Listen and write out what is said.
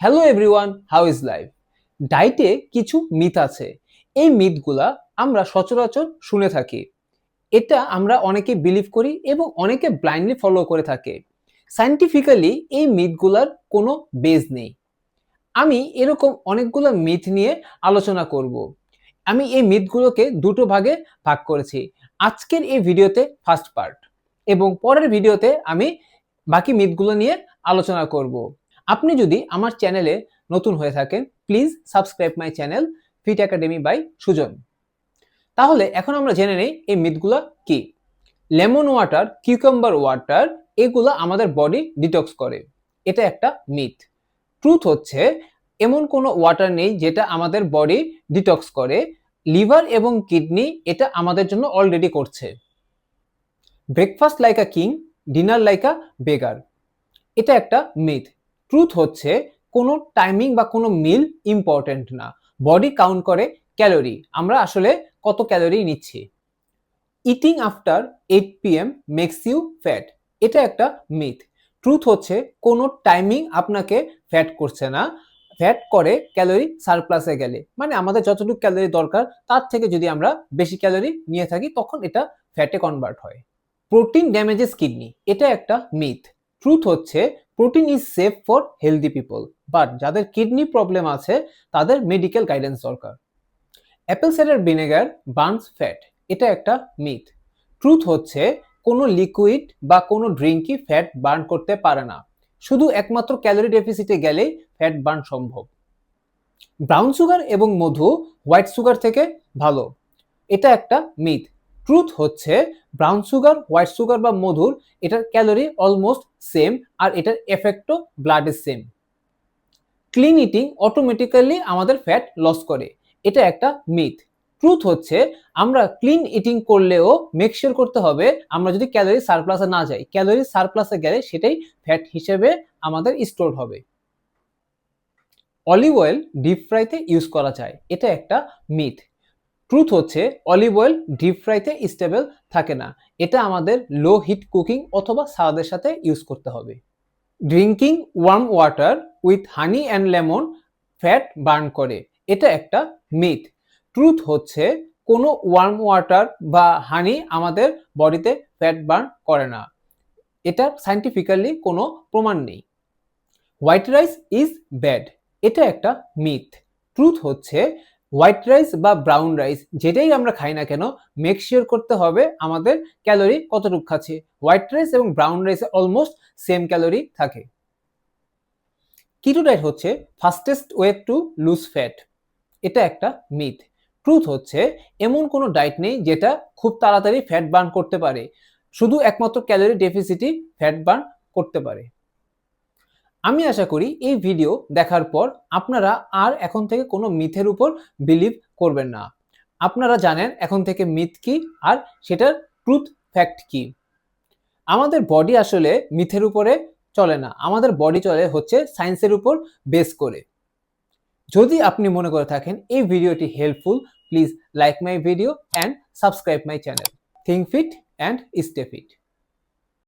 Hello everyone how is life ডায়েটে কিছু myth আছে। এই মিথগুলা আমরা সচরাচর শুনে থাকি। এটা আমরা অনেকে বিলিভ করি এবং অনেকে ব্লাইন্ডলি ফলো করে থাকে। সায়েন্টিফিক্যালি এই মিথগুলার কোনো বেজ নেই। আমি এরকম অনেকগুলো মিথ নিয়ে আলোচনা করব। আমি এই মিথগুলোকে দুটো ভাগে ভাগ করেছি। আজকের এই ভিডিওতে ফার্স্ট পার্ট এবং পরের ভিডিওতে আমি বাকি মিথগুলো নিয়ে আলোচনা করব। আপনি যদি আমার চ্যানেলে নতুন হয়ে থাকেন please subscribe my channel fit academy by Sujan তাহলে এখন আমরা জেনে নেই এই মিথগুলো কি। লেমন ওয়াটার কিউকাম্বার ওয়াটার এগুলো আমাদের বডি ডিটক্স করে। এটা একটা মিথ ট্রুথ হচ্ছে, এমন কোনো ওয়াটার নেই যেটা আমাদের বডি ডিটক্স করে। লিভার এবং কিডনি এটা আমাদের জন্য অলরেডি করছে। Breakfast like a king dinner like a beggar এটা একটা মিথ ট্রুথ হচ্ছে কোনো টাইমিং বা কোনো মিল ইম্পর্টেন্ট না। বডি কাউন্ট করে ক্যালোরি আমরা আসলে কত ক্যালোরি নিচ্ছি? Eating after eight P M makes you fat এটা একটা মিথ ট্রুথ হচ্ছে কোনো টাইমিং আপনাকে ফ্যাট করছে না। ফ্যাট করে ক্যালোরি সারপ্লাসে গেলে। মানে আমাদের যতটুকু ক্যালোরি দরকার, তার থেকে যদি আমরা বেশি ক্যালোরি নিয়ে থাকি, তখন এটা ফ্যাটে কনভার্ট হয়। প্রোটিন ড্যামেজেস কিডনি এটা একটা মিথ ট্রুথ হচ্ছে protein is safe for healthy people but যাদের কিডনি প্রবলেম আছে, তাদের মেডিকেল গাইডেন্স দরকার। Apple cider vinegar burns fat এটা একটা মিথ ট্রুথ হচ্ছে, কোনো লিকুইড বা কোনো ড্রিঙ্কই ফ্যাট বার্ন করতে পারে না। শুধু একমাত্র ক্যালোরি ডেফিসিটে গেলেই ফ্যাট বার্ন সম্ভব। ব্রাউন সুগার এবং মধু হোয়াইট সুগার থেকে ভালো, এটা একটা মিথ ট্রুথ হচ্ছে ব্রাউন সুগার হোয়াইট সুগার বা মধুর, এটার ক্যালোরি অলমোস্ট সেম আর এটার এফেক্টও ব্লাডে সেম ক্লিন ইটিং অটোমেটিক্যালি আমাদের ফ্যাট লস করে। এটা একটা মিথ ট্রুথ হচ্ছে আমরা ক্লিন ইটিং করলেও মেকশিওর করতে হবে আমরা যদি ক্যালোরি সারপ্লাসে না যাই ক্যালোরি সারপ্লাসে গেলে সেটাই ফ্যাট হিসেবে আমাদের স্টোর হবে। অলিভ অয়েল ডিপ ফ্রাইতে ইউজ করা যায়। এটা একটা মিথ ট্রুথ হচ্ছে অলিভ অয়েল ডিপ ফ্রাইতে স্টেবল থাকে না। এটা আমাদের লো হিট কুকিং অথবা সালাদের সাথে ইউজ করতে হবে। Drinking warm water with honey and lemon fat burn করে। এটা একটা মিথ ট্রুথ হচ্ছে কোনো ওয়ার্ম ওয়াটার বা হানি আমাদের বডিতে ফ্যাট বার্ন করে না। এটা সাইন্টিফিক্যালি কোনো প্রমাণ নেই। হোয়াইট রাইস ইজ ব্যাড এটা একটা মিথ ট্রুথ হচ্ছে হোয়াইট রাইস বা ব্রাউন রাইস, যেটাই আমরা খাই না কেন মেক শিওর করতে হবে আমাদের ক্যালোরি কতটুকু খাচ্ছি। হোয়াইট রাইস এবং ব্রাউন রাইসে অলমোস্ট সেম ক্যালোরি থাকে। কিটো ডায়েট হচ্ছে fastest way to lose fat এটা একটা মিথ ট্রুথ হচ্ছে, এমন কোনো ডায়েট নেই যেটা খুব তাড়াতাড়ি ফ্যাট বার্ন করতে পারে। শুধু একমাত্র ক্যালোরি ডেফিসিটই ফ্যাট বার্ন করতে পারে। আমি আশা করি এই ভিডিও দেখার পর আপনারা আর এখন থেকে কোনো মিথের উপর বিলিভ করবেন না। আপনারা জানেন এখন থেকে মিথ কি আর সেটার ট্রুথ ফ্যাক্ট কি। আমাদের বডি আসলে মিথের উপরে চলে না, আমাদের বডি চলে হচ্ছে সায়েন্সের উপর বেস করে। যদি আপনি মনে করে থাকেন এই ভিডিওটি helpful please like my video and subscribe my channel think fit and stay fit